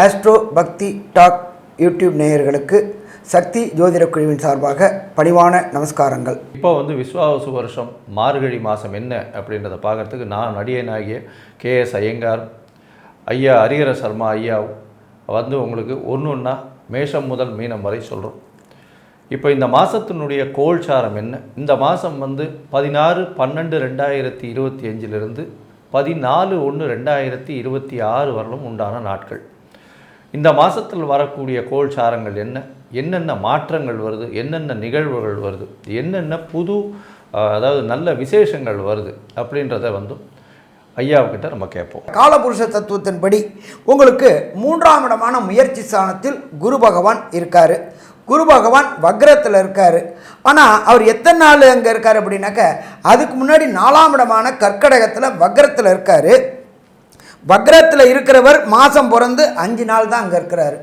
Astro பக்தி talk YouTube நேயர்களுக்கு சக்தி ஜோதிட குழுவின் சார்பாக பணிவான நமஸ்காரங்கள். இப்போ வந்து விஸ்வாவசு வருஷம் மார்கழி மாதம் என்ன அப்படின்றத பார்க்கறதுக்கு நான் நடிகனாகிய கே எஸ் ஐயங்கார் ஐயா ஹரிஹர சர்மா ஐயா வந்து உங்களுக்கு ஒன்று ஒன்றா மேஷம் முதல் மீனம் வரை சொல்கிறோம் இப்போ இந்த மாதத்தினுடைய கோல்சாரம் என்ன? இந்த மாதம் வந்து பதினாறு பன்னெண்டு ரெண்டாயிரத்தி இருபத்தி அஞ்சிலிருந்து பதினாலு ஒன்று ரெண்டாயிரத்தி இருபத்தி ஆறு வரலும் உண்டான நாட்கள். இந்த மாதத்தில் வரக்கூடிய கோல்சாரங்கள் என்ன? என்னென்ன மாற்றங்கள் வருது? என்னென்ன நிகழ்வுகள் வருது? என்னென்ன புது அதாவது நல்ல விசேஷங்கள் வருது அப்படின்றத வந்து ஐயாவுக்கிட்ட நம்ம கேட்போம். காலபுருஷ தத்துவத்தின்படி உங்களுக்கு மூன்றாம் இடமான முயற்சி ஸ்தானத்தில் குரு பகவான் இருக்கார். குரு பகவான் வக்ரத்தில் இருக்கார். ஆனால் அவர் எத்தனை நாள் அங்கே இருக்கார் அப்படின்னாக்க அதுக்கு முன்னாடி நாலாம் இடமான கற்கடகத்தில் வக்ரத்தில் இருக்கார். வக்ரத்தில் இருக்கிறவர் மாதம் பிறந்து அஞ்சு நாள் தான் அங்கே இருக்கிறாரு.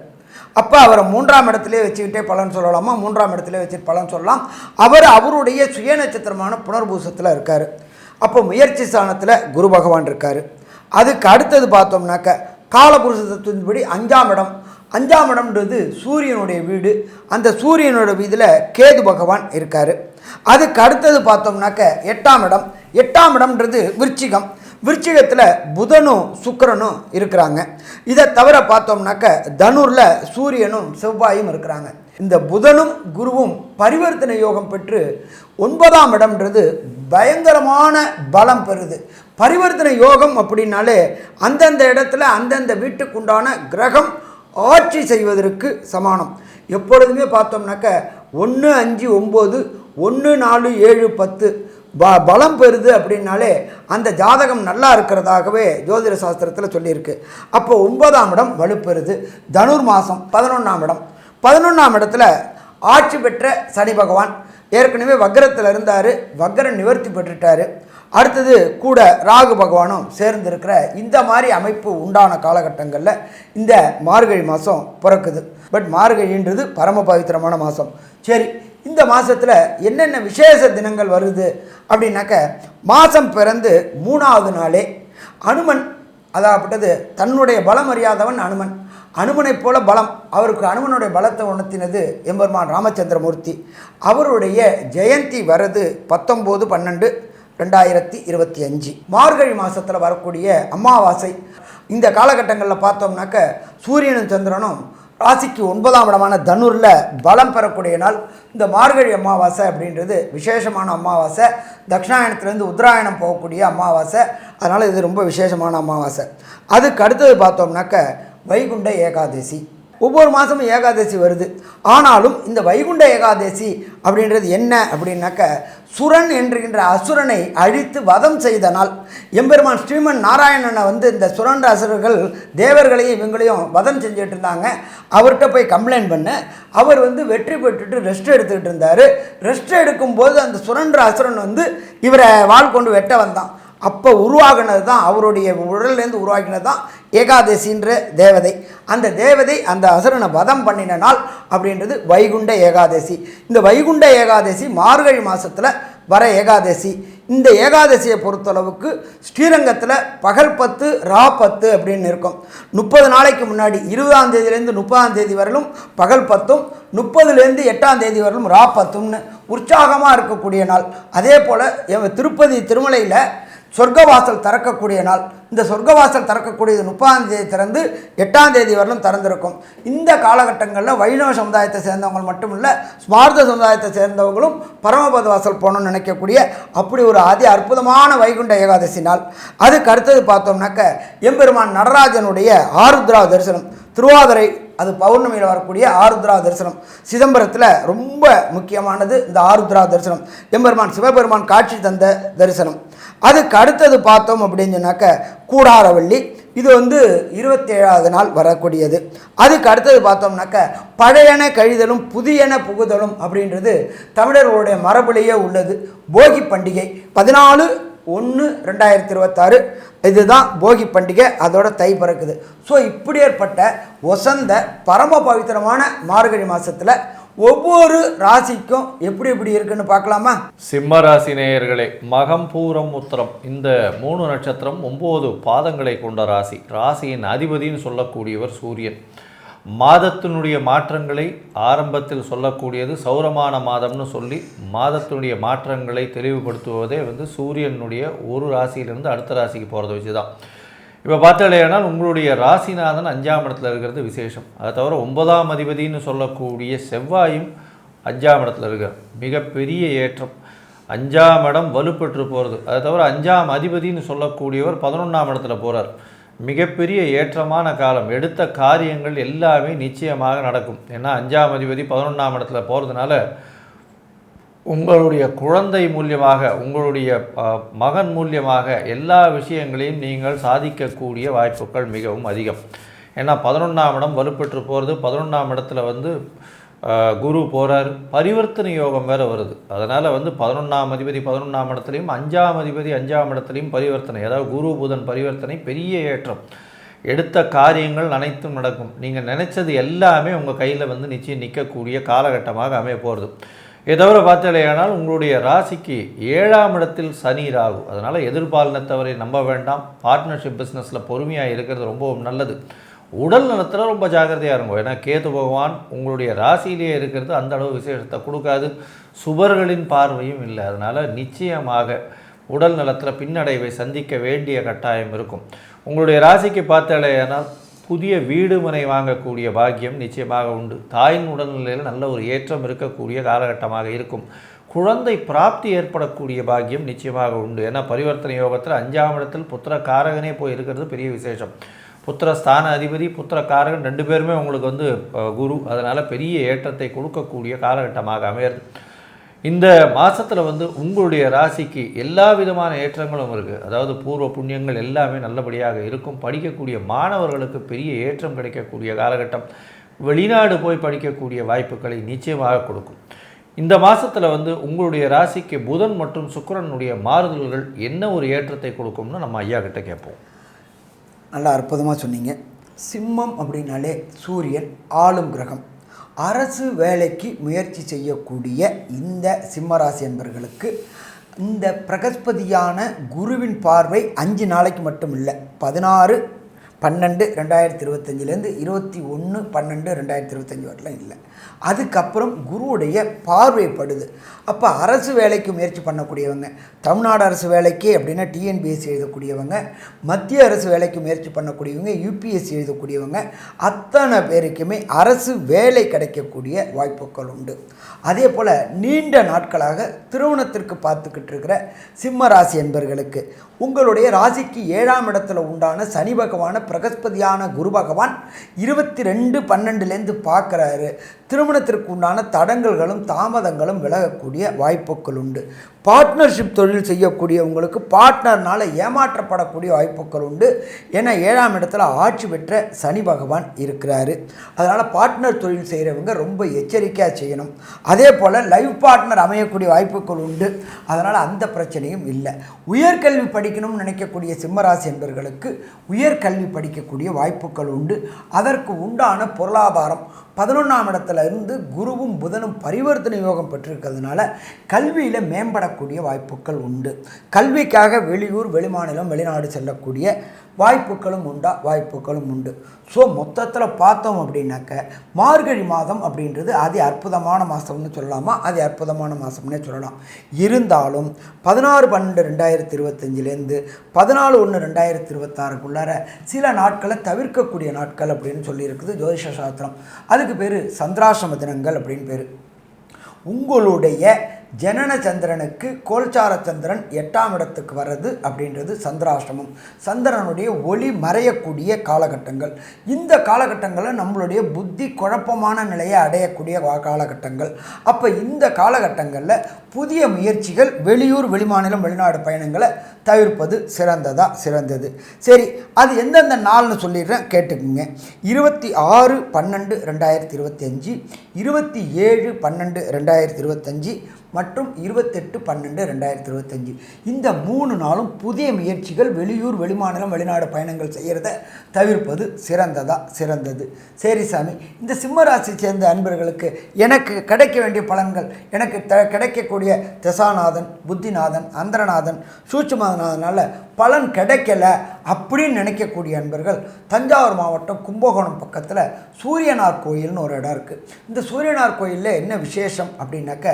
அப்போ அவரை மூன்றாம் இடத்துலேயே வச்சுக்கிட்டே பலன் சொல்லலாமா? மூன்றாம் இடத்துலேயே வச்சுட்டு பலன் சொல்லலாம். அவர் அவருடைய சுய நட்சத்திரமான புனர்பூசத்தில் இருக்கார். அப்போ முயற்சி ஸ்தானத்தில் குரு பகவான் இருக்கார். அதுக்கு அடுத்தது பார்த்தோம்னாக்க காலபுருஷ தத்துவத்தின்படி அஞ்சாம் இடம். அஞ்சாம் இடம்ன்றது சூரியனுடைய வீடு. அந்த சூரியனோட வீதியில் கேது பகவான் இருக்கார். அதுக்கு அடுத்தது பார்த்தோம்னாக்க எட்டாம் இடம். எட்டாம் இடம்ன்றது விருச்சிகம். விருச்சிகத்தில் புதனும் சுக்கரனும் இருக்கிறாங்க. இதை தவிர பார்த்தோம்னாக்க தனுரில் சூரியனும் செவ்வாயும் இருக்கிறாங்க. இந்த புதனும் குருவும் பரிவர்த்தனை யோகம் பெற்று ஒன்பதாம் இடம்ன்றது பயங்கரமான பலம் பெறுது. பரிவர்த்தனை யோகம் அப்படின்னாலே அந்தந்த இடத்துல அந்தந்த வீட்டுக்குண்டான கிரகம் ஆட்சி செய்வதற்கு சமானம். எப்பொழுதுமே பார்த்தோம்னாக்க ஒன்று அஞ்சு ஒம்பது ஒன்று நாலு ஏழு பத்து ப பலம் பெறுது அப்படின்னாலே அந்த ஜாதகம் நல்லா இருக்கிறதாகவே ஜோதிட சாஸ்திரத்தில் சொல்லியிருக்கு. அப்போ ஒன்பதாம் இடம் வலுப்பெறுது. தனுர் மாதம் பதினொன்றாம் இடம். பதினொன்றாம் இடத்துல ஆட்சி பெற்ற சனி பகவான். ஏற்கனவே வக்ரத்தில் இருந்தார். வக்ரம் நிவர்த்தி பெற்றுட்டார். அடுத்தது கூட ராகு பகவானும் சேர்ந்திருக்கிற இந்த மாதிரி அமைப்பு உண்டான காலகட்டங்களில் இந்த மார்கழி மாதம் பிறக்குது. பட் மார்கழின்றது பரம பவித்திரமான மாதம் சரி இந்த மாதத்தில் என்னென்ன விசேஷ தினங்கள் வருது அப்படின்னாக்க மாதம் பிறந்து மூணாவது நாளே அனுமன் அதாகப்பட்டது தன்னுடைய பலம் அறியாதவன் அனுமன். அனுமனைப் போல பலம். அவருக்கு அனுமனுடைய பலத்தை உணர்த்தினது எம்பெருமான் ராமச்சந்திரமூர்த்தி. அவருடைய ஜெயந்தி வரது பத்தொம்போது பன்னெண்டு ரெண்டாயிரத்தி இருபத்தி அஞ்சு. மார்கழி மாதத்தில் வரக்கூடிய அமாவாசை. இந்த காலகட்டங்களில் பார்த்தோம்னாக்க சூரியனும் சந்திரனும் ராசிக்கு ஒன்பதாம் இடமான தனுரில் பலம் பெறக்கூடிய நாள் இந்த மார்கழி அமாவாசை அப்படின்றது விசேஷமான அமாவாசை. தட்சிணாயனத்துலேருந்து உத்தராயணம் போகக்கூடிய அமாவாசை. அதனால் இது ரொம்ப விசேஷமான அமாவாசை. அதுக்கு அடுத்தது பார்த்தோம்னாக்க வைகுண்ட ஏகாதசி. ஒவ்வொரு மாதமும் ஏகாதசி வருது. ஆனாலும் இந்த வைகுண்ட ஏகாதசி அப்படின்றது என்ன அப்படின்னாக்க சுரன் என்கின்ற அசுரனை அழித்து வதம் செய்த நாள். எம்பெருமான் ஸ்ரீமன் நாராயணனை வந்து இந்த சுரன் அசுரர்கள் தேவர்களையும் இவங்களையும் வதம் செஞ்சுட்டு இருந்தாங்க. அவர்கிட்ட போய் கம்ப்ளைண்ட் பண்ண. அவர் வந்து வெற்றி பெற்றுட்டு ரெஸ்ட் எடுத்துக்கிட்டு இருந்தார். ரெஸ்ட் எடுக்கும்போது அந்த சுரன்ற அசுரன் வந்து இவரை வாள் கொண்டு வெட்ட வந்தான். அப்போ உருவாகினது தான் அவருடைய உடல்லேருந்து உருவாக்கினது தான் ஏகாதசின்ற தேவதை. அந்த தேவதை அந்த அசுரனை வதம் பண்ணின நாள் அப்படின்றது வைகுண்ட ஏகாதசி. இந்த வைகுண்ட ஏகாதசி மார்கழி மாதத்தில் வர ஏகாதசி. இந்த ஏகாதசியை பொறுத்தளவுக்கு ஸ்ரீரங்கத்தில் பகல் பத்து ரா பத்து அப்படின்னு இருக்கும். முப்பது நாளைக்கு முன்னாடி இருபதாம் தேதியிலேருந்து முப்பதாம் தேதி வரலும் பகல் பத்தும் முப்பதுலேருந்து எட்டாம் தேதி வரலும் ரா பத்தும்னு உற்சாகமாக இருக்கக்கூடிய நாள். அதே போல் திருப்பதி திருமலையில் சொர்க்கவாசல் திறக்கக்கூடிய நாள். இந்த சொர்க்கவாசல் திறக்கக்கூடியது முப்பதாம் தேதி திறந்து எட்டாம் தேதி வரலும் திறந்திருக்கும். இந்த காலகட்டங்களில் வைணவ சமுதாயத்தை சேர்ந்தவங்க மட்டும் இல்லை ஸ்மார்த்த சமுதாயத்தை சேர்ந்தவங்களும் பரமபத வாசல் போகணும்னு நினைக்கக்கூடிய அப்படி ஒரு அதி அற்புதமான வைகுண்ட ஏகாதசி நாள். அதுக்கு அடுத்தது பார்த்தோம்னாக்க எம்பெருமான் நடராஜனுடைய ஆருத்ரா தரிசனம். திருவாதிரை அது பௌர்ணமியில் வரக்கூடிய ஆருத்ரா தரிசனம். சிதம்பரத்தில் ரொம்ப முக்கியமானது இந்த ஆருத்ரா தரிசனம். எம்பெருமான் சிவபெருமான் காட்சி தந்த தரிசனம். அதுக்கு அடுத்தது பார்த்தோம் அப்படின்னு சொன்னாக்க கூடாரவள்ளி. இது வந்து இருபத்தேழாவது நாள் வரக்கூடியது. அதுக்கு அடுத்தது பார்த்தோம்னாக்க பழையன கழிதலும் புதியன புகுதலும் அப்படின்றது தமிழர்களுடைய மரபுலேயே உள்ளது. போகி பண்டிகை பதினாலு ஒன்று ரெண்டாயிரத்தி இருபத்தாறு. இதுதான் போகி பண்டிகை அதோட தை பிறக்குது. ஸோ இப்படி ஏற்பட்ட ஒசந்த பரம பவித்திரமான மார்கழி மாதத்தில் ஒவ்வொரு ராசிக்கும் எப்படி எப்படி இருக்குன்னு பார்க்கலாமா? சிம்ம ராசி நேயர்களே மகம் பூரம் உத்திரம் இந்த மூணு நட்சத்திரம் ஒம்பது பாதங்களை கொண்ட ராசி. ராசியின் அதிபதின்னு சொல்லக்கூடியவர் சூரியன். மாதத்தினுடைய மாற்றங்களை ஆரம்பத்தில் சொல்லக்கூடியது சௌரமான மாதம்னு சொல்லி மாதத்தினுடைய மாற்றங்களை தெளிவுபடுத்துவதே வந்து சூரியனுடைய ஒரு ராசியிலிருந்து அடுத்த ராசிக்கு போகிறத வச்சு தான். இப்போ பார்த்தாலேனால் உங்களுடைய ராசிநாதன் அஞ்சாம் இடத்துல இருக்கிறது விசேஷம். அதை தவிர ஒன்பதாம் அதிபதின்னு சொல்லக்கூடிய செவ்வாயும் அஞ்சாம் இடத்துல இருக்கிற மிகப்பெரிய ஏற்றம். அஞ்சாம் இடம் வலுப்பெற்று போகிறது அதை தவிர அஞ்சாம் அதிபதின்னு சொல்லக்கூடியவர் பதினொன்றாம் இடத்துல போகிறார் மிகப்பெரிய ஏற்றமான காலம். எடுத்த காரியங்கள் எல்லாமே நிச்சயமாக நடக்கும். ஏன்னா அஞ்சாம் அதிபதி பதினொன்றாம் இடத்துல போகிறதுனால உங்களுடைய குழந்தை மூலியமாக உங்களுடைய மகன் மூலியமாக எல்லா விஷயங்களையும் நீங்கள் சாதிக்கக்கூடிய வாய்ப்புகள் மிகவும் அதிகம். ஏன்னா பதினொன்றாம் இடம் வலுப்பெற்று போகிறது பதினொன்றாம் இடத்துல வந்து குரு போகிறார் பரிவர்த்தனை யோகம் வேறு வருது. அதனால் வந்து பதினொன்றாம் அதிபதி பதினொன்றாம் இடத்துலையும் அஞ்சாம் அதிபதி அஞ்சாம் இடத்துலையும் பரிவர்த்தனை. அதாவது குரு புதன் பரிவர்த்தனை பெரிய ஏற்றம். எடுத்த காரியங்கள் அனைத்தும் நடக்கும். நீங்கள் நினச்சது எல்லாமே உங்கள் கையில் வந்து நிச்சயம் நிற்கக்கூடிய காலகட்டமாக அமைய போகிறது இதை தவிர பார்த்தாலேயானால் உங்களுடைய ராசிக்கு ஏழாம் இடத்தில் சனி ராகு. அதனால் எதிர்பாலினத்தவரை நம்ப வேண்டாம். பார்ட்னர்ஷிப் பிஸ்னஸில் பொறுமையாக இருக்கிறது ரொம்பவும் நல்லது. உடல் நலத்தில் ரொம்ப ஜாக்கிரதையாக இருக்கும் ஏன்னா கேது பகவான் உங்களுடைய ராசியிலேயே இருக்கிறது அந்த அளவு விசேஷத்தை கொடுக்காது. சுபர்களின் பார்வையும் இல்லை. அதனால் நிச்சயமாக உடல் நலத்தில் பின்னடைவை சந்திக்க வேண்டிய கட்டாயம் இருக்கும். உங்களுடைய ராசிக்கு பார்த்தாலேனால் புதிய வீடு மனை வாங்கக்கூடிய பாக்கியம் நிச்சயமாக உண்டு. தாயின் உடல்நிலையில் நல்ல ஒரு ஏற்றம் இருக்கக்கூடிய காலகட்டமாக இருக்கும். குழந்தை பிராப்தி ஏற்படக்கூடிய பாக்கியம் நிச்சயமாக உண்டு. ஏன்னா பரிவர்த்தனை யோகத்தில் அஞ்சாம் இடத்தில் புத்திர காரகனே போய் இருக்கிறது பெரிய விசேஷம். புத்திர ஸ்தான அதிபதி புத்திர காரகன் ரெண்டு பேருமே உங்களுக்கு வந்து குரு. அதனால் பெரிய ஏற்றத்தை கொடுக்கக்கூடிய காலகட்டமாக அமையிறது. இந்த மாதத்தில் வந்து உங்களுடைய ராசிக்கு எல்லா விதமான ஏற்றங்களும் இருக்குது அதாவது பூர்வ புண்ணியங்கள் எல்லாமே நல்லபடியாக இருக்கும். படிக்கக்கூடிய மாணவர்களுக்கு பெரிய ஏற்றம் கிடைக்கக்கூடிய காலகட்டம். வெளிநாடு போய் படிக்கக்கூடிய வாய்ப்புகளை நிச்சயமாக கொடுக்கும். இந்த மாதத்தில் வந்து உங்களுடைய ராசிக்கு புதன் மற்றும் சுக்கரனுடைய மாறுதல்கள் என்ன ஒரு ஏற்றத்தை கொடுக்கும்னு நம்ம ஐயா கிட்ட கேட்போம். நல்லா அற்புதமாக சொன்னீங்க. சிம்மம் அப்படின்னாலே சூரியன் ஆளும் கிரகம். அரசு வேலைக்கு முயற்சி செய்யக்கூடிய இந்த சிம்மராசி என்பர்களுக்கு இந்த பிரகஸ்பதியான குருவின் பார்வை அஞ்சு நாளைக்கு மட்டும் இல்லை பதினாறு பன்னெண்டு ரெண்டாயிரத்தி இருபத்தஞ்சிலேருந்து இருபத்தி ஒன்று பன்னெண்டு ரெண்டாயிரத்தி இருபத்தஞ்சி வரலாம் இல்லை. அதுக்கப்புறம் குருவுடைய பார்வைப்படுது. அப்போ அரசு வேலைக்கு முயற்சி பண்ணக்கூடியவங்க தமிழ்நாடு அரசு வேலைக்கு அப்படின்னா டிஎன்பிஎஸ்சி எழுதக்கூடியவங்க மத்திய அரசு வேலைக்கு முயற்சி பண்ணக்கூடியவங்க யூபிஎஸ்சி எழுதக்கூடியவங்க அத்தனை பேருக்குமே அரசு வேலை கிடைக்கக்கூடிய வாய்ப்புகள் உண்டு. அதே போல் நீண்ட நாட்களாக திருமணத்திற்கு பார்த்துக்கிட்டு இருக்கிற சிம்ம ராசி என்பர்களுக்கு உங்களுடைய ராசிக்கு ஏழாம் இடத்துல உண்டான சனி பகவான பிரகஸ்பதியான குரு பகவான் இருபத்தி ரெண்டு பன்னெண்டுலேருந்து பார்க்குறாரு. திருமணத்திற்கு உண்டான தடங்கல்களும் தாமதங்களும் விலகக்கூடிய வாய்ப்புகள் உண்டு. பார்ட்னர்ஷிப் தொழில் செய்யக்கூடியவங்களுக்கு பார்ட்னர்னால் ஏமாற்றப்படக்கூடிய வாய்ப்புகள் உண்டு. ஏன்னா ஏழாம் இடத்துல ஆட்சி பெற்ற சனி பகவான் இருக்கிறாரு. அதனால் பார்ட்னர் தொழில் செய்கிறவங்க ரொம்ப எச்சரிக்கையாக செய்யணும். அதே போல் லைஃப் பார்ட்னர் அமையக்கூடிய வாய்ப்புகள் உண்டு. அதனால் அந்த பிரச்சனையும் இல்லை. உயர்கல்வி படிக்கணும்னு நினைக்கக்கூடிய சிம்மராசி என்பவர்களுக்கு உயர்கல்வி படிக்கக்கூடிய வாய்ப்புகள் உண்டு. அதற்கு உண்டான பொருளாதாரம் பதினொன்றாம் இடத்துல இருந்து குருவும் புதனும் பரிவர்த்தனை யோகம் பெற்றிருக்கிறதுனால கல்வியில் மேம்படக்கூடிய வாய்ப்புகள் உண்டு. கல்விக்காக வெளியூர் வெளிமாநிலம் வெளிநாடு செல்லக்கூடிய வாய்ப்புகளும் உண்டா? வாய்ப்புகளும் உண்டு. ஸோ மொத்தத்தில் பார்த்தோம் அப்படின்னாக்க மார்கழி மாதம் அப்படின்றது அதி அற்புதமான மாதம்னு சொல்லலாமா? அது அற்புதமான மாதம்னே சொல்லலாம். இருந்தாலும் பதினாறு பன்னெண்டு ரெண்டாயிரத்தி இருபத்தஞ்சிலேருந்து பதினாலு ஒன்று ரெண்டாயிரத்தி இருபத்தாறுக்குள்ளார சில நாட்களை தவிர்க்கக்கூடிய நாட்கள் அப்படின்னு சொல்லியிருக்குது ஜோதிஷ சாஸ்திரம். அதுக்கு பேர் சந்திராசிரம தினங்கள் அப்படின்னு பேர். உங்களுடைய ஜனன சந்திரனுக்கு கோல்சார சந்திரன் எட்டாம் இடத்துக்கு வர்றது அப்படின்றது சந்திராஷ்டமம். சந்திரனுடைய ஒளி மறையக்கூடிய காலகட்டங்கள். இந்த காலகட்டங்களில் நம்மளுடைய புத்தி குழப்பமான நிலையை அடையக்கூடிய வா- காலகட்டங்கள். அப்போ இந்த காலகட்டங்களில் புதிய முயற்சிகள் வெளியூர் வெளிமாநிலம் வெளிநாடு பயணங்களை தவிர்ப்பது சிறந்ததாக சிறந்தது. சரி அது எந்தெந்த நாள்னு சொல்லிடுறேன் கேட்டுக்குங்க. இருபத்தி ஆறு பன்னெண்டு ரெண்டாயிரத்தி இருபத்தி அஞ்சு இருபத்தி ஏழு பன்னெண்டு ரெண்டாயிரத்தி இருபத்தஞ்சி மற்றும் இருபத்தெட்டு பன்னெண்டு ரெண்டாயிரத்தி இருபத்தஞ்சி. இந்த மூணு நாளும் புதிய முயற்சிகள் வெளியூர் வெளிமாநிலம் வெளிநாடு பயணங்கள் செய்கிறத தவிர்ப்பது சிறந்ததா? சிறந்தது. சரி சாமி இந்த சிம்மராசி சேர்ந்த அன்பர்களுக்கு எனக்கு கிடைக்க வேண்டிய பலன்கள் எனக்கு த கிடைக்கக்கூடிய தசாநாதன் புத்திநாதன் அந்தரநாதன் சூட்சுமநாதனால் பலன் கிடைக்கல அப்படின்னு நினைக்கக்கூடிய அன்பர்கள் தஞ்சாவூர் மாவட்டம் கும்பகோணம் பக்கத்தில் சூரியனார் கோயில்னு ஒரு இடம் இருக்குது இந்த சூரியனார் கோயிலில் என்ன விசேஷம் அப்படின்னாக்க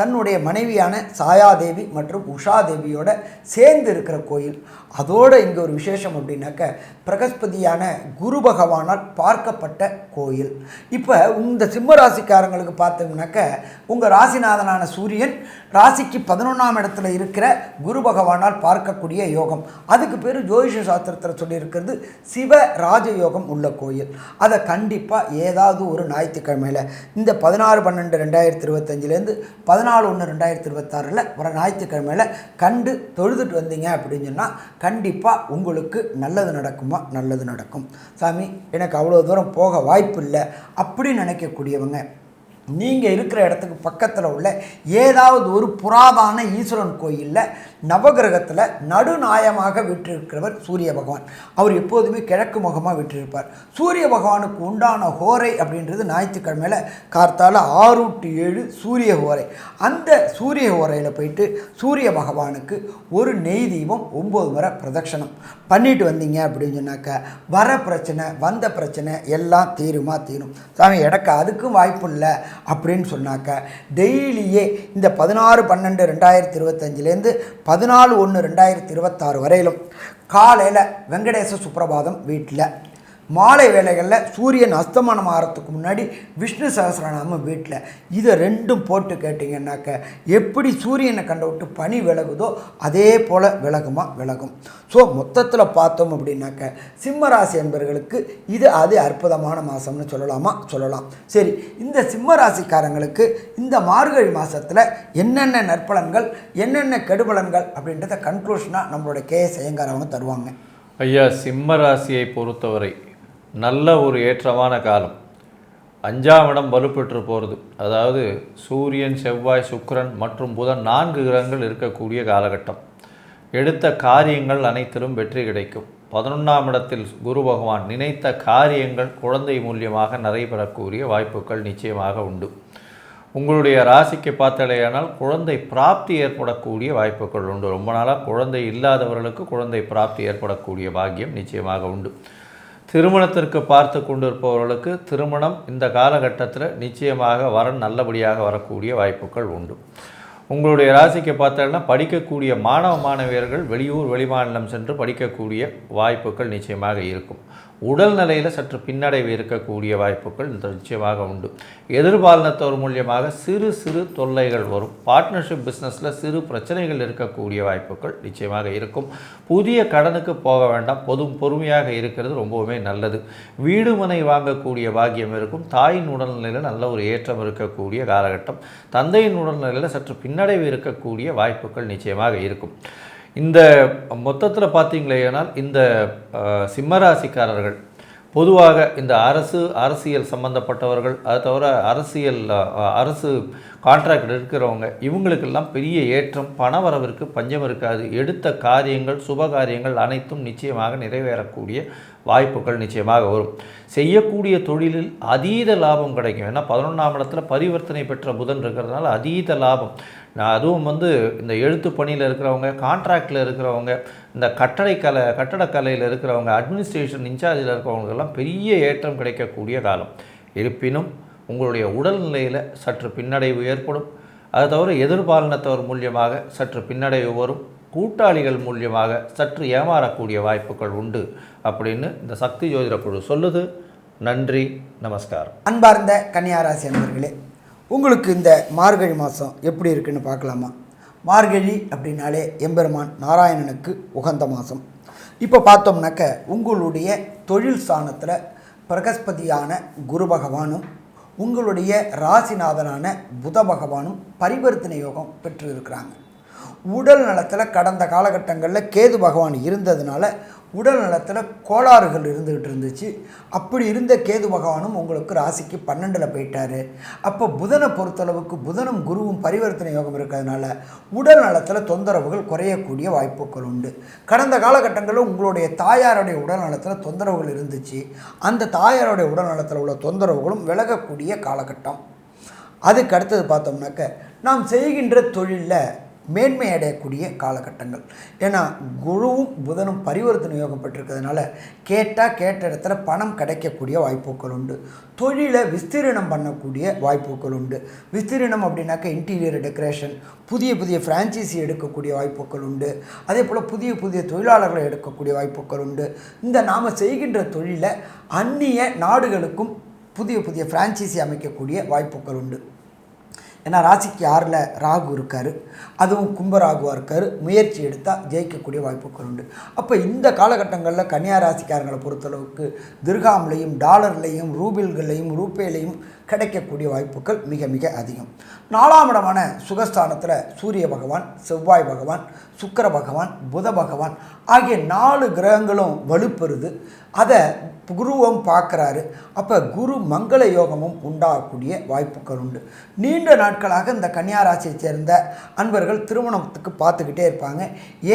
தன்னுடைய மனைவியான சாயாதேவி மற்றும் உஷாதேவியோட சேர்ந்து இருக்கிற கோயில். அதோடு இங்கே ஒரு விசேஷம் அப்படின்னாக்க பிரகஸ்பதியான குரு பகவானால் பார்க்கப்பட்ட கோயில். இப்போ இந்த சிம்ம ராசிக்காரங்களுக்கு பார்த்தோம்னாக்க உங்கள் ராசிநாதனான சூரியன் ராசிக்கு பதினொன்றாம் இடத்துல இருக்கிற குரு பகவானால் பார்க்கக்கூடிய யோகம். அதுக்கு பேர் ஜோதிஷ சாஸ்திரத்தில் சொல்லியிருக்கிறது சிவ ராஜயோகம் உள்ள கோயில். அதை கண்டிப்பாக ஏதாவது ஒரு ஞாயிற்றுக்கிழமையில் இந்த பதினாறு பன்னெண்டு ரெண்டாயிரத்தி இருபத்தஞ்சிலேருந்து பதினாலு ஒன்று ரெண்டாயிரத்தி இருபத்தாறில் வர ஞாயிற்றுக்கிழமையில் கண்டு தொழுதுட்டு வந்தீங்க அப்படின்னு சொன்னால் கண்டிப்பாக உங்களுக்கு நல்லது நடக்குமா? நல்லது நடக்கும். சாமி எனக்கு அவ்வளோ தூரம் போக வாய்ப்பு இல்லை அப்படின்னு நினைக்கக்கூடியவங்க நீங்கள் இருக்கிற இடத்துக்கு பக்கத்தில் உள்ள ஏதாவது ஒரு புராதான ஈஸ்வரன் கோயிலில் நவகிரகத்தில் நடுநாயமாக விற்றிருக்கிறவர் சூரிய பகவான். அவர் எப்போதுமே கிழக்கு முகமாக விற்றிருப்பார். சூரிய பகவானுக்கு உண்டான ஹோரை அப்படின்றது ஞாயிற்றுக்கிழமையில் கார்த்தால ஆறு டு ஏழு சூரிய ஹோரை. அந்த சூரிய ஹோரையில் போயிட்டு சூரிய பகவானுக்கு ஒரு நெய் தீபம் ஒம்பது முறை பிரதட்சணம். பண்ணிட்டு வந்தீங்க அப்படின்னு சொன்னாக்க வர பிரச்சனை வந்த பிரச்சனை எல்லாம் தீருமா தீரும். சாமி எனக்கு அதுக்கும் வாய்ப்பு இல்லை அப்படின்னு சொன்னாக்க டெய்லியே இந்த பதினாறு பன்னெண்டு ரெண்டாயிரத்தி இருபத்தஞ்சிலேருந்து பதினாலு ஒன்று ரெண்டாயிரத்தி இருபத்தாறு வரையிலும் காலையில் வெங்கடேச சுப்பிரபாதம் வீட்டில் மாலை வேளைகளில் சூரியன் அஸ்தமனம் ஆகிறதுக்கு முன்னாடி விஷ்ணு சகசிரநாமம் வீட்டில் இதை ரெண்டும் போட்டு கேட்டிங்கன்னாக்க எப்படி சூரியனை கண்ட விட்டு பனி விலகுதோ அதே போல் விலகுமா? விலகும். ஸோ மொத்தத்தில் பார்த்தோம் அப்படின்னாக்க சிம்மராசி என்பவர்களுக்கு இது அது அற்புதமான மாதம்னு சொல்லலாமா? சொல்லலாம். சரி இந்த சிம்மராசிக்காரங்களுக்கு இந்த மார்கழி மாதத்தில் என்னென்ன நற்பலன்கள் என்னென்ன கெடுபலன்கள் அப்படின்றத கன்க்ளூஷனாக நம்மளோட கே எஸ் ஐயங்கார் அவங்க தருவாங்க. ஐயா சிம்ம ராசியை பொறுத்தவரை நல்ல ஒரு ஏற்றமான காலம். அஞ்சாம் இடம் வலுப்பெற்று போகிறது அதாவது சூரியன் செவ்வாய் சுக்கிரன் மற்றும் புதன் நான்கு கிரகங்கள் இருக்கக்கூடிய காலகட்டம். எடுத்த காரியங்கள் அனைத்திலும் வெற்றி கிடைக்கும். பதினொன்றாம் இடத்தில் குரு பகவான் நினைத்த காரியங்கள் குழந்தை மூலியமாக நடைபெறக்கூடிய வாய்ப்புகள் நிச்சயமாக உண்டு. உங்களுடைய ராசிக்கு பார்த்தலையானால் குழந்தை பிராப்தி ஏற்படக்கூடிய வாய்ப்புகள் உண்டு. ரொம்ப நாளாக குழந்தை இல்லாதவர்களுக்கு குழந்தை பிராப்தி ஏற்படக்கூடிய பாக்கியம் நிச்சயமாக உண்டு. திருமணத்திற்கு பார்த்து கொண்டிருப்பவர்களுக்கு திருமணம் இந்த காலகட்டத்தில் நிச்சயமாக வரன் நல்லபடியாக வரக்கூடிய வாய்ப்புகள் உண்டு. உங்களுடைய ராசிக்கு பார்த்தோம்னா படிக்கக்கூடிய மாணவ மாணவியர்கள் வெளியூர் வெளிமாநிலம் சென்று படிக்கக்கூடிய வாய்ப்புகள் நிச்சயமாக இருக்கும். உடல் நிலையில் சற்று பின்னடைவு இருக்கக்கூடிய வாய்ப்புகள் நிச்சயமாக உண்டு. எதிர்பாலினத்தவர் மூலியமாக சிறு சிறு தொல்லைகள் வரும். பார்ட்னர்ஷிப் பிஸ்னஸில் சிறு பிரச்சனைகள் இருக்கக்கூடிய வாய்ப்புகள் நிச்சயமாக இருக்கும். புதிய கடனுக்கு போக வேண்டாம். பொது பொறுமையாக இருக்கிறது ரொம்பவுமே நல்லது. வீடு மனை வாங்கக்கூடிய பாக்கியம் இருக்கும். தாயின் உடல்நிலையில் நல்ல ஒரு ஏற்றம் இருக்கக்கூடிய காலகட்டம். தந்தையின் உடல்நிலையில் சற்று பின்னடைவு இருக்கக்கூடிய வாய்ப்புகள் நிச்சயமாக இருக்கும். இந்த மொத்தத்தில் பார்த்தீங்களேனால் இந்த சிம்மராசிக்காரர்கள் பொதுவாக இந்த அரசு அரசியல் சம்பந்தப்பட்டவர்கள் அது தவிர அரசியல் அரசு கான்ட்ராக்ட் இருக்கிறவங்க இவங்களுக்கெல்லாம் பெரிய ஏற்றம் பணவரவிற்கு பஞ்சம் இருக்காது. எடுத்த காரியங்கள் சுப காரியங்கள் அனைத்தும் நிச்சயமாக நிறைவேறக்கூடிய வாய்ப்புகள் நிச்சயமாக வரும். செய்யக்கூடிய தொழிலில் அதீத லாபம் கிடைக்கும். ஏன்னா பதினொன்றாம் இடத்துல பரிவர்த்தனை பெற்ற புதன் இருக்கிறதுனால அதீத லாபம். நான் அதுவும் வந்து இந்த எழுத்து பணியில் இருக்கிறவங்க கான்ட்ராக்டில் இருக்கிறவங்க இந்த கட்டடக்கலை கட்டடக்கலையில் இருக்கிறவங்க அட்மினிஸ்ட்ரேஷன் இன்சார்ஜில் இருக்கிறவங்களுக்கெல்லாம் பெரிய ஏற்றம் கிடைக்கக்கூடிய காலம். இருப்பினும் உங்களுடைய உடல்நிலையில் சற்று பின்னடைவு ஏற்படும். அது தவிர எதிர்பாலினத்தவர் மூலியமாக சற்று பின்னடைவு வரும். கூட்டாளிகள் மூலியமாக சற்று ஏமாறக்கூடிய வாய்ப்புகள் உண்டு அப்படின்னு இந்த சக்தி ஜோதிட குழு சொல்லுது. நன்றி நமஸ்காரம். அன்பார்ந்த கன்னியாராசி அன்பர்களே உங்களுக்கு இந்த மார்கழி மாதம் எப்படி இருக்குன்னு பார்க்கலாமா? மார்கழி அப்படின்னாலே எம்பெருமான் நாராயணனுக்கு உகந்த மாதம் இப்போ பார்த்தோம்னாக்க உங்களுடைய தொழில் ஸ்தானத்தில் பிரகஸ்பதியான குரு பகவானும் உங்களுடைய ராசிநாதனான புத பகவானும் பரிவர்த்தனை யோகம் பெற்று இருக்கிறாங்க உடல் நலத்தில் கடந்த காலகட்டங்களில் கேது பகவான் இருந்ததுனால உடல் நலத்தில் கோளாறுகள் இருந்துக்கிட்டு இருந்துச்சு. அப்படி இருந்த கேது பகவானும் உங்களுக்கு ராசிக்கு பன்னெண்டில் போயிட்டார். அப்போ புதனை பொறுத்தளவுக்கு புதனும் குருவும் பரிவர்த்தனை யோகம் இருக்கிறதுனால உடல் நலத்தில் தொந்தரவுகள் குறையக்கூடிய வாய்ப்புகள் உண்டு. கடந்த காலகட்டங்களில் உங்களுடைய தாயாருடைய உடல் நலத்தில் தொந்தரவுகள் இருந்துச்சு. அந்த தாயாருடைய உடல் நலத்தில் உள்ள தொந்தரவுகளும் விலகக்கூடிய காலகட்டம். அதுக்கு அடுத்தது பார்த்தோம்னாக்க நாம் செய்கின்ற தொழிலில் மேன்மை அடையக்கூடிய காலகட்டங்கள். ஏன்னா குருவும் புதனும் பரிவர்த்தனை யோகம் பெற்றிருக்கிறதுனால கேட்டால் கேட்ட இடத்துல பணம் கிடைக்கக்கூடிய வாய்ப்புகள் உண்டு. தொழிலை விஸ்தீரணம் பண்ணக்கூடிய வாய்ப்புகள் உண்டு. விஸ்தீரணம் அப்படின்னாக்கா இன்டீரியர் டெக்கரேஷன் புதிய புதிய ஃப்ரான்ச்சைசி எடுக்கக்கூடிய வாய்ப்புகள் உண்டு. அதே போல் புதிய புதிய தொழிலாளர்களை எடுக்கக்கூடிய வாய்ப்புகள் உண்டு. இந்த நாம் செய்கின்ற தொழிலை அந்நிய நாடுகளுக்கும் புதிய புதிய ஃப்ரான்ச்சைசி அமைக்கக்கூடிய வாய்ப்புகள் உண்டு. ஏன்னா ராசிக்கு ஆறில் ராகு இருக்கார். அதுவும் கும்ப ராகுவாக இருக்கார். முயற்சி எடுத்தால் ஜெயிக்கக்கூடிய வாய்ப்புகள் உண்டு. அப்போ இந்த காலகட்டங்களில் கன்னியா ராசிக்காரங்களை பொறுத்தளவுக்கு திர்காம்லையும் டாலர்லையும் ரூபில்களையும் ரூபேலையும் கிடைக்கக்கூடிய வாய்ப்புகள் மிக மிக அதிகம். நாலாம் இடமான சுகஸ்தானத்தில் சூரிய பகவான் செவ்வாய் பகவான் சுக்கர பகவான் புத பகவான் ஆகிய நாலு கிரகங்களும் வலுப்பெறுது. அதை குருவும் பார்க்குறாரு. அப்போ குரு மங்கள யோகமும் உண்டாகக்கூடிய வாய்ப்புகள் உண்டு. நீண்ட நாட்களாக இந்த கன்னியாராசியை சேர்ந்த அன்பர்கள் திருமணத்துக்கு பார்த்துக்கிட்டே இருப்பாங்க.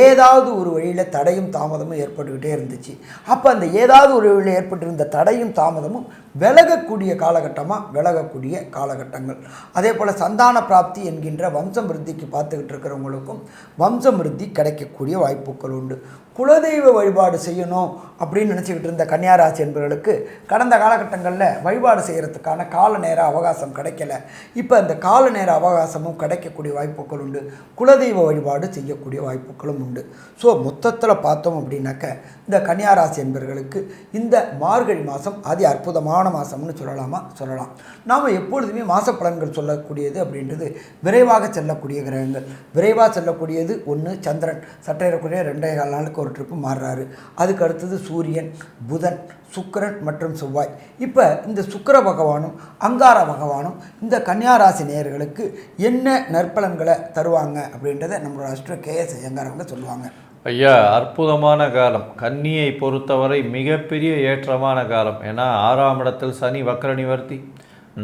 ஏதாவது ஒரு வழியில் தடையும் தாமதமும் ஏற்பட்டுக்கிட்டே இருந்துச்சு. அப்போ அந்த ஏதாவது ஒரு வழியில் ஏற்பட்டிருந்த தடையும் தாமதமும் விலகக்கூடிய காலகட்டமாக விலகக்கூடிய காலகட்டங்கள். அதே போல் சந்தான பிராப்தி என்கின்ற வம்சம் விருத்திக்கு பார்த்துக்கிட்டு இருக்கிறவங்களுக்கும் வம்சம் விருத்தி கிடைக்கக்கூடிய வாய்ப்புகள் உண்டு. குலதெய்வ வழிபாடு செய்யணும். அப்படின்னு நினச்சிக்கிட்டு இருந்த கன்னியாராசி என்பவர்களுக்கு கடந்த காலகட்டங்களில் வழிபாடு செய்கிறதுக்கான கால நேர அவகாசம் கிடைக்கல. இப்போ அந்த கால நேர அவகாசமும் கிடைக்கக்கூடிய வாய்ப்புகள் உண்டு. குலதெய்வ வழிபாடு செய்யக்கூடிய வாய்ப்புகளும் உண்டு. ஸோ மொத்தத்தில் பார்த்தோம் அப்படின்னாக்க இந்த கன்னியாராசி என்பவர்களுக்கு இந்த மார்கழி மாதம் அதி அற்புதமான மாதம்னு சொல்லலாமா? சொல்லலாம். நாம் எப்பொழுதுமே மாத பலன்கள் சொல்லக்கூடியது அப்படின்றது விரைவாக செல்லக்கூடிய கிரகங்கள். விரைவாக செல்லக்கூடியது ஒன்று சந்திரன். சற்றேறக்குறைய ரெண்டே கால் நாளுக்கு ஒரு ட்ரிப்பு மாறுறாரு. அதுக்கு அடுத்தது சூரியன் புதன் சுக்கரன் மற்றும் செவ்வாய். இப்போ இந்த சுக்கர பகவானும் அங்கார பகவானும் இந்த கன்னியாராசி நேயர்களுக்கு என்ன நற்பலன்களை தருவாங்க அப்படின்றத நம்மளோட அஷ்ட கேஎஸ் ஐயங்காரவங்க சொல்லுவாங்க. ஐயா அற்புதமான காலம். கன்னியை பொறுத்தவரை மிகப்பெரிய ஏற்றமான காலம். ஏன்னா ஆறாம் இடத்தில் சனி வக்ர நிவர்த்தி.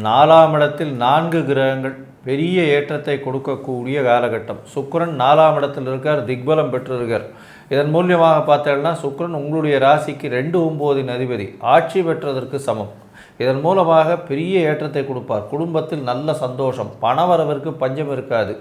நாலாம் இடத்தில் நான்கு கிரகங்கள். பெரிய ஏற்றத்தை கொடுக்கக்கூடிய காலகட்டம். சுக்கிரன் நாலாம் இடத்தில் இருக்கார் திக்பலம் பெற்றிருக்கார். இதன் மூலியமாக பார்த்தேன்னா சுக்ரன் உங்களுடைய ராசிக்கு ரெண்டு ஒம்போதின் அதிபதி ஆட்சி பெற்றதற்கு சமம். இதன் மூலமாக பெரிய ஏற்றத்தை கொடுப்பார். குடும்பத்தில் நல்ல சந்தோஷம் பணவரவிற்கு பஞ்சம் இருக்காது.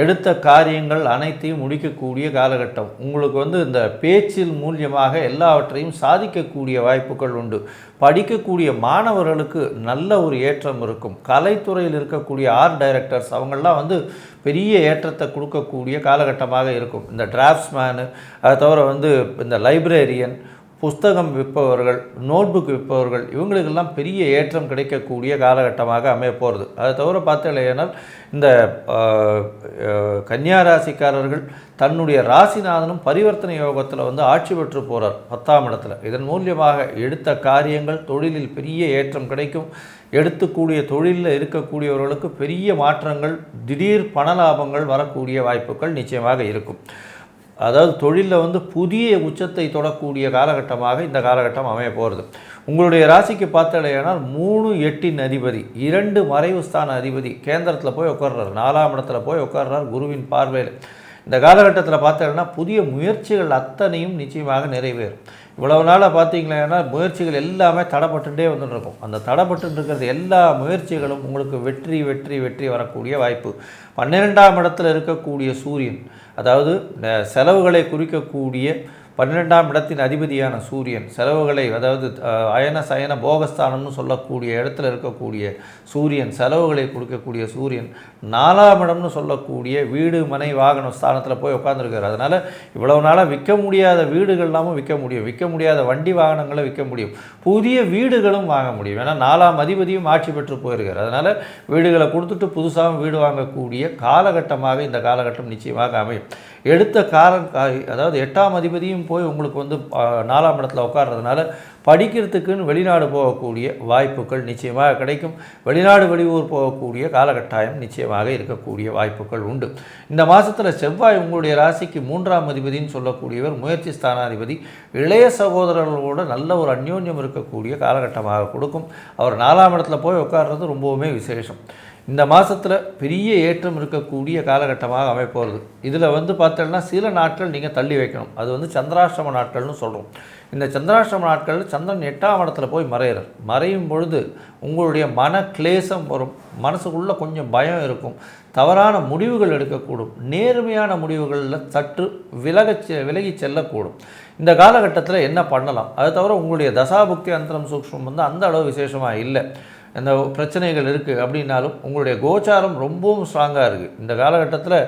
எடுத்த காரியங்கள் அனைத்தையும் முடிக்கக்கூடிய காலகட்டம். உங்களுக்கு வந்து இந்த பேச்சில் மூலியமாக எல்லாவற்றையும் சாதிக்கக்கூடிய வாய்ப்புகள் உண்டு. படிக்கக்கூடிய மாணவர்களுக்கு நல்ல ஒரு ஏற்றம் இருக்கும். கலைத்துறையில் இருக்கக்கூடிய ஆர்ட் டைரக்டர்ஸ் அவங்கள்லாம் வந்து பெரிய ஏற்றத்தை கொடுக்கக்கூடிய காலகட்டமாக இருக்கும். இந்த டிராஃப்ட்ஸ்மேனு அதை தவிர வந்து இந்த லைப்ரேரியன் புஸ்தகம் விற்பவர்கள் நோட்புக் விற்பவர்கள் இவங்களுக்கெல்லாம் பெரிய ஏற்றம் கிடைக்கக்கூடிய காலகட்டமாக அமைய போகிறது அதை தவிர பார்த்தீங்கன்னா இந்த கன்னியா ராசிக்காரர்கள் தன்னுடைய ராசிநாதனும் பரிவர்த்தனை யோகத்தில் வந்து ஆட்சி பெற்று போகிறார் பத்தாம் இடத்துல. இதன் மூலியமாக எடுத்த காரியங்கள் தொழிலில் பெரிய ஏற்றம் கிடைக்கும். எடுத்துக்கூடிய தொழிலில் இருக்கக்கூடியவர்களுக்கு பெரிய மாற்றங்கள் திடீர் பண லாபங்கள் வரக்கூடிய வாய்ப்புகள் நிச்சயமாக இருக்கும். அதாவது தொழிலில் வந்து புதிய உச்சத்தை தொடக்கூடிய காலகட்டமாக இந்த காலகட்டம் அமைய போகிறது உங்களுடைய ராசிக்கு பார்த்தடையானால் மூணு எட்டின் அதிபதி இரண்டு மறைவு ஸ்தான அதிபதி கேந்திரத்தில் போய் உட்கார்றார் நாலாம் இடத்துல போய் உட்கார்றார் குருவின் பார்வையில். இந்த காலகட்டத்தில் பார்த்தீங்கன்னா புதிய முயற்சிகள் அத்தனையும் நிச்சயமாக நிறைவேறும். இவ்வளவு நாளாக பார்த்தீங்கன்னா முயற்சிகள் எல்லாமே தடைப்பட்டுட்டே வந்துட்டு இருக்கும் அந்த தடைப்பட்டு இருக்கிறது எல்லா முயற்சிகளும் உங்களுக்கு வெற்றி வெற்றி வெற்றி வரக்கூடிய வாய்ப்பு. பன்னிரெண்டாம் இடத்துல இருக்கக்கூடிய சூரியன் அதாவது செலவுகளை குறிக்கக்கூடிய பன்னிரெண்டாம் இடத்தின் அதிபதியான சூரியன். செலவுகளை அதாவது அயன சயன போகஸ்தானம்னு சொல்லக்கூடிய இடத்துல இருக்கக்கூடிய சூரியன் செலவுகளை கொடுக்கக்கூடிய சூரியன் நாலாம் இடம்னு சொல்லக்கூடிய வீடு மனை வாகன ஸ்தானத்தில் போய் உட்காந்துருக்காரு அதனால் இவ்வளவு நாளாக விற்க முடியாத வீடுகள்லாமும் விற்க முடியும். விற்க முடியாத வண்டி வாகனங்களை விற்க முடியும். புதிய வீடுகளும் வாங்க முடியும். ஏன்னா நாலாம் அதிபதியும் ஆட்சி பெற்று போயிருக்கார். அதனால் வீடுகளை கொடுத்துட்டு புதுசாக வீடு வாங்கக்கூடிய காலகட்டமாக இந்த காலகட்டம் நிச்சயமாக அமையும். எடுத்த கால அதாவது எட்டாம் அதிபதியும் போய் உங்களுக்கு வந்து நாலாம் இடத்துல உட்கார்றதுனால படிக்கிறதுக்குன்னு வெளிநாடு போகக்கூடிய வாய்ப்புகள் நிச்சயமாக கிடைக்கும். வெளிநாடு வெளியூர் போகக்கூடிய காலகட்டாயம் நிச்சயமாக இருக்கக்கூடிய வாய்ப்புகள் உண்டு. இந்த மாதத்தில் செவ்வாய் உங்களுடைய ராசிக்கு மூன்றாம் அதிபதினு சொல்லக்கூடியவர் முயற்சி ஸ்தானாதிபதி. இளைய சகோதரர்களோட நல்ல ஒரு அந்யோன்யம் இருக்கக்கூடிய காலகட்டமாக கொடுக்கும். அவர் நாலாம் இடத்துல போய் உட்கார்றது ரொம்பவுமே விசேஷம். இந்த மாதத்தில் பெரிய ஏற்றம் இருக்கக்கூடிய காலகட்டமாக அமைப்போகிறது இதில் வந்து பார்த்தோம்னா சில நாட்கள் நீங்கள் தள்ளி வைக்கணும். அது வந்து சந்திராஷ்டம நாட்கள்னு சொல்கிறோம் இந்த சந்திராஷ்டம நாட்களில் சந்திரன் எட்டாம் இடத்துல போய் மறையிறார். மறையும் பொழுது உங்களுடைய மன கிளேசம் வரும். மனசுக்குள்ளே கொஞ்சம் பயம் இருக்கும். தவறான முடிவுகள் எடுக்கக்கூடும். நேர்மையான முடிவுகளில் சற்று விலகச் செ- விலகி செல்லக்கூடும். இந்த காலகட்டத்தில் என்ன பண்ணலாம்? அது தவிர உங்களுடைய தசாபுக்தி அந்தரம் சூக்ஷ்மம் வந்து அந்த அளவு விசேஷமாக இல்லை. இந்த பிரச்சனைகள் இருக்குது அப்படின்னாலும் உங்களுடைய கோச்சாரம் ரொம்பவும் ஸ்ட்ராங்காக இருக்குது இந்த காலகட்டத்தில்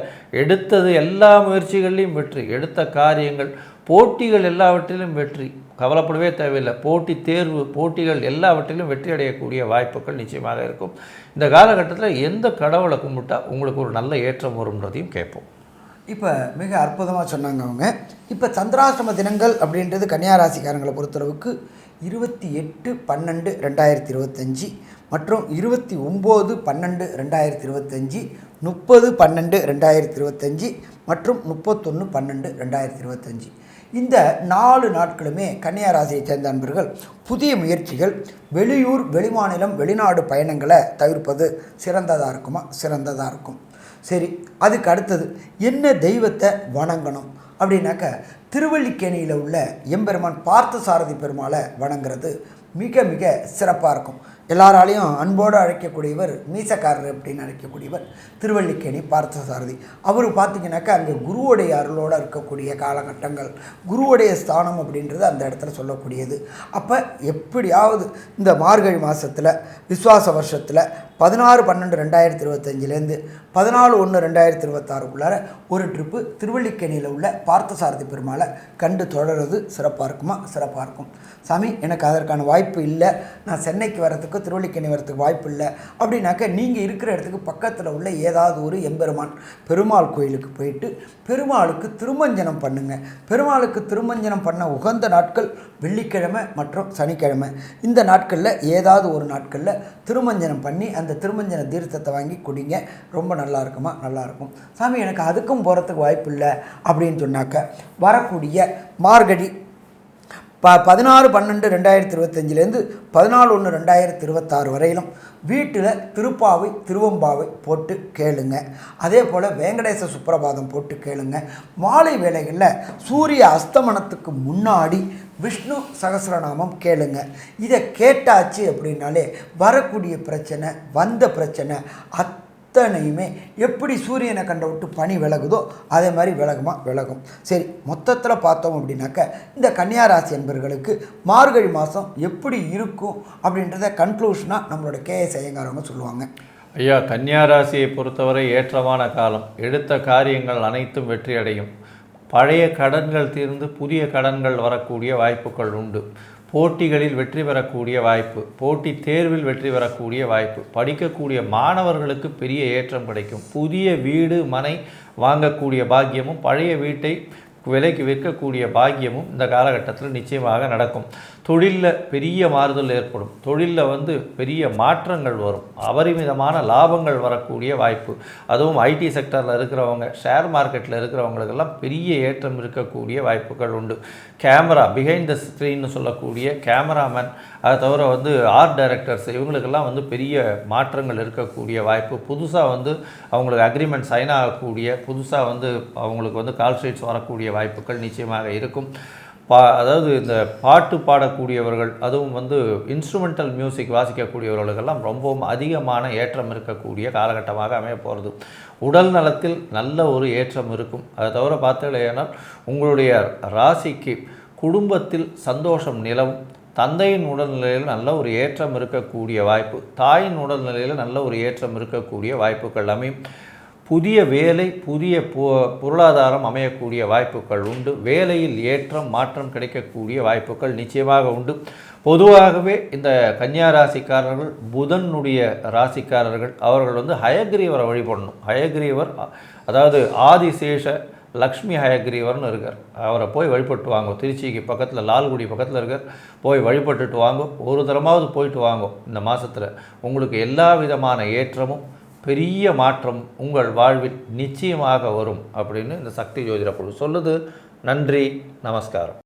எடுத்தது எல்லா முயற்சிகள்லையும் வெற்றி எடுத்த காரியங்கள் போட்டிகள் எல்லாவற்றிலும் வெற்றி. கவலைப்படவே தேவையில்லை. போட்டி தேர்வு போட்டிகள் எல்லாவற்றிலும் வெற்றி அடையக்கூடிய வாய்ப்புகள் நிச்சயமாக இருக்கும். இந்த காலகட்டத்தில் எந்த கடவுளை கும்பிட்டா உங்களுக்கு ஒரு நல்ல ஏற்றம் வரும்ன்றதையும் கேட்போம். இப்போ மிக அற்புதமாக சொன்னாங்க அவங்க. இப்போ சந்திராசிரம தினங்கள் அப்படின்றது கன்னியாராசிக்காரங்களை பொறுத்தளவுக்கு இருபத்தி எட்டு பன்னெண்டு ரெண்டாயிரத்தி இருபத்தஞ்சி மற்றும் இருபத்தி ஒம்பது பன்னெண்டு ரெண்டாயிரத்தி இருபத்தஞ்சி முப்பது பன்னெண்டு ரெண்டாயிரத்தி இருபத்தஞ்சி மற்றும் முப்பத்தொன்று பன்னெண்டு ரெண்டாயிரத்தி இருபத்தஞ்சி. இந்த நாலு நாட்களுமே கன்னியாராசியை சேர்ந்த அன்பர்கள் புதிய முயற்சிகள் வெளியூர் வெளிமாநிலம் வெளிநாடு பயணங்களை தவிர்ப்பது சிறந்ததாக இருக்குமா? சிறந்ததாக இருக்கும். சரி அதுக்கு அடுத்தது என்ன தெய்வத்தை வணங்கணும்? அப்படின்னாக்க திருவள்ளிக்கேணியில் உள்ள எம்பெருமான் பார்த்தசாரதி பெருமாளை வணங்குறது மிக மிக சிறப்பாக இருக்கும். எல்லாராலையும் அன்போடு அழைக்கக்கூடியவர் மீசக்காரர் அப்படின்னு அழைக்கக்கூடியவர் திருவல்லிக்கேணி பார்த்தசாரதி. அவர் பார்த்தீங்கன்னாக்கா அங்கே குருவுடைய அருளோடு இருக்கக்கூடிய காலகட்டங்கள் குருவுடைய ஸ்தானம் அப்படின்றது அந்த இடத்துல சொல்லக்கூடியது. அப்போ எப்படியாவது இந்த மார்கழி மாதத்தில் விஸ்வாச வருஷத்தில் பதினாறு பன்னெண்டு ரெண்டாயிரத்தி இருபத்தஞ்சிலேருந்து பதினாலு ஒன்று ரெண்டாயிரத்தி இருபத்தாறுக்குள்ளார ஒரு ட்ரிப்பு திருவள்ளிக்கேணியில் உள்ள பார்த்தசாரதி பெருமாளை கண்டு தொடர்றது சிறப்பாக இருக்குமா? சிறப்பாக இருக்கும். சாமி எனக்கு அதற்கான வாய்ப்பு இல்லை. நான் சென்னைக்கு வரத்துக்கு திருவள்ளிக்கேணி வரத்துக்கு வாய்ப்பு இல்லை. அப்படின்னாக்க நீங்கள் இருக்கிற இடத்துக்கு பக்கத்தில் உள்ள ஏதாவது ஒரு எம்பெருமான் பெருமாள் கோயிலுக்கு போயிட்டு பெருமாளுக்கு திருமஞ்சனம் பண்ணுங்கள் பெருமாளுக்கு திருமஞ்சனம் பண்ண உகந்த நாட்கள் வெள்ளிக்கிழமை மற்றும் சனிக்கிழமை. இந்த நாட்களில் ஏதாவது ஒரு நாட்களில் திருமஞ்சனம் பண்ணி அந்த அந்த திருமஞ்சன தீர்த்தத்தை வாங்கி குடிங்க. ரொம்ப நல்லா இருக்குமா நல்லா இருக்கும் சாமி எனக்கு அதுக்கும் போகிறதுக்கு வாய்ப்பு இல்லை அப்படின்னு சொன்னாக்க வரக்கூடிய மார்கழி ப பதினாறு பன்னெண்டு ரெண்டாயிரத்தி இருபத்தஞ்சிலேருந்து பதினாலு ஒன்று ரெண்டாயிரத்தி இருபத்தாறு வரையிலும் வீட்டில் திருப்பாவை திருவம்பாவை போட்டு கேளுங்க. அதே போல் வேங்கடேச சுப்பிரபாதம் போட்டு கேளுங்க. மாலை வேளைகளில் சூரிய அஸ்தமனத்துக்கு முன்னாடி விஷ்ணு சகஸ்ரநாமம் கேளுங்க. இதை கேட்டாச்சு அப்படின்னாலே வரக்கூடிய பிரச்சனை வந்த பிரச்சனை அத்தனையுமே எப்படி சூரியனை கண்ட விட்டு பனி விலகுதோ அதே மாதிரி விலகுமா? விலகும். சரி மொத்தத்தில் பார்த்தோம் அப்படின்னாக்க இந்த கன்னியாராசி என்பர்களுக்கு மார்கழி மாதம் எப்படி இருக்கும் அப்படின்றத கன்க்ளூஷனாக நம்மளோட கேஎஸ் ஐயங்காரவங்க சொல்லுவாங்க. ஐயா கன்னியாராசியை பொறுத்தவரை ஏற்றமான காலம். எடுத்த காரியங்கள் அனைத்தும் வெற்றி அடையும் பழைய கடன்கள் தீர்ந்து புதிய கடன்கள் வரக்கூடிய வாய்ப்புகள் உண்டு. போட்டிகளில் வெற்றி பெறக்கூடிய வாய்ப்பு போட்டி தேர்வில் வெற்றி பெறக்கூடிய வாய்ப்பு படிக்கக்கூடிய மாணவர்களுக்கு பெரிய ஏற்றம் கிடைக்கும். புதிய வீடு மனை வாங்கக்கூடிய பாக்கியமும் பழைய வீட்டை விலைக்கு விற்கக்கூடிய பாக்கியமும் இந்த காலகட்டத்தில் நிச்சயமாக நடக்கும். தொழிலில் பெரிய மாறுதல் ஏற்படும். தொழிலில் வந்து பெரிய மாற்றங்கள் வரும். அபரிமிதமான லாபங்கள் வரக்கூடிய வாய்ப்பு. அதுவும் ஐடி செக்டரில் இருக்கிறவங்க ஷேர் மார்க்கெட்டில் இருக்கிறவங்களுக்கெல்லாம் பெரிய ஏற்றம் இருக்கக்கூடிய வாய்ப்புகள் உண்டு. கேமரா பிஹைண்ட் த ஸ்க்ரீன்னு சொல்லக்கூடிய கேமராமேன் அதை தவிர வந்து ஆர்ட் டைரக்டர்ஸ் இவங்களுக்கெல்லாம் வந்து பெரிய மாற்றங்கள் இருக்கக்கூடிய வாய்ப்பு. புதுசாக வந்து அவங்களுக்கு அக்ரிமெண்ட் சைன் ஆகக்கூடிய புதுசாக வந்து அவங்களுக்கு வந்து கால் ஷீட்ஸ் வரக்கூடிய வாய்ப்புகள் நிச்சயமாக இருக்கும். பா அதாவது இந்த பாட்டு பாடக்கூடியவர்கள் அதுவும் வந்து இன்ஸ்ட்ருமெண்டல் மியூசிக் வாசிக்கக்கூடியவர்களுக்கெல்லாம் ரொம்பவும் அதிகமான ஏற்றம் இருக்கக்கூடிய காலகட்டமாக அமைய போகிறது உடல் நலத்தில் நல்ல ஒரு ஏற்றம் இருக்கும். அதை தவிர பார்த்தீங்கன்னா உங்களுடைய ராசிக்கு குடும்பத்தில் சந்தோஷம் நிலவும். தந்தையின் உடல்நிலையில் நல்ல ஒரு ஏற்றம் இருக்கக்கூடிய வாய்ப்பு. தாயின் உடல்நிலையில் நல்ல ஒரு ஏற்றம் இருக்கக்கூடிய வாய்ப்புகள் அமையும். புதிய வேலை புதிய பொ பொருளாதாரம் அமையக்கூடிய வாய்ப்புகள் உண்டு. வேலையில் ஏற்றம் மாற்றம் கிடைக்கக்கூடிய வாய்ப்புகள் நிச்சயமாக உண்டு. பொதுவாகவே இந்த கன்னியா ராசிக்காரர்கள் புதனுடைய ராசிக்காரர்கள் அவர்கள் வந்து ஹயக்ரீவரை வழிபடணும். ஹயக்ரீவர் அதாவது ஆதிசேஷ லக்ஷ்மி ஹயக்ரீவர்னு இருக்கார். அவரை போய் வழிபட்டு வாங்க. திருச்சிக்கு பக்கத்தில் லால்குடி பக்கத்தில் இருக்கார். போய் வழிபட்டுட்டு வாங்க. ஒரு தரமாவது போயிட்டு வாங்க. இந்த மாதத்தில் உங்களுக்கு எல்லா விதமான ஏற்றமும் பெரிய மாற்றம் உங்கள் வாழ்வில் நிச்சயமாக வரும் அப்படின்னு இந்த சக்தி ஜோதிட குழு சொல்லுது. நன்றி நமஸ்காரம்.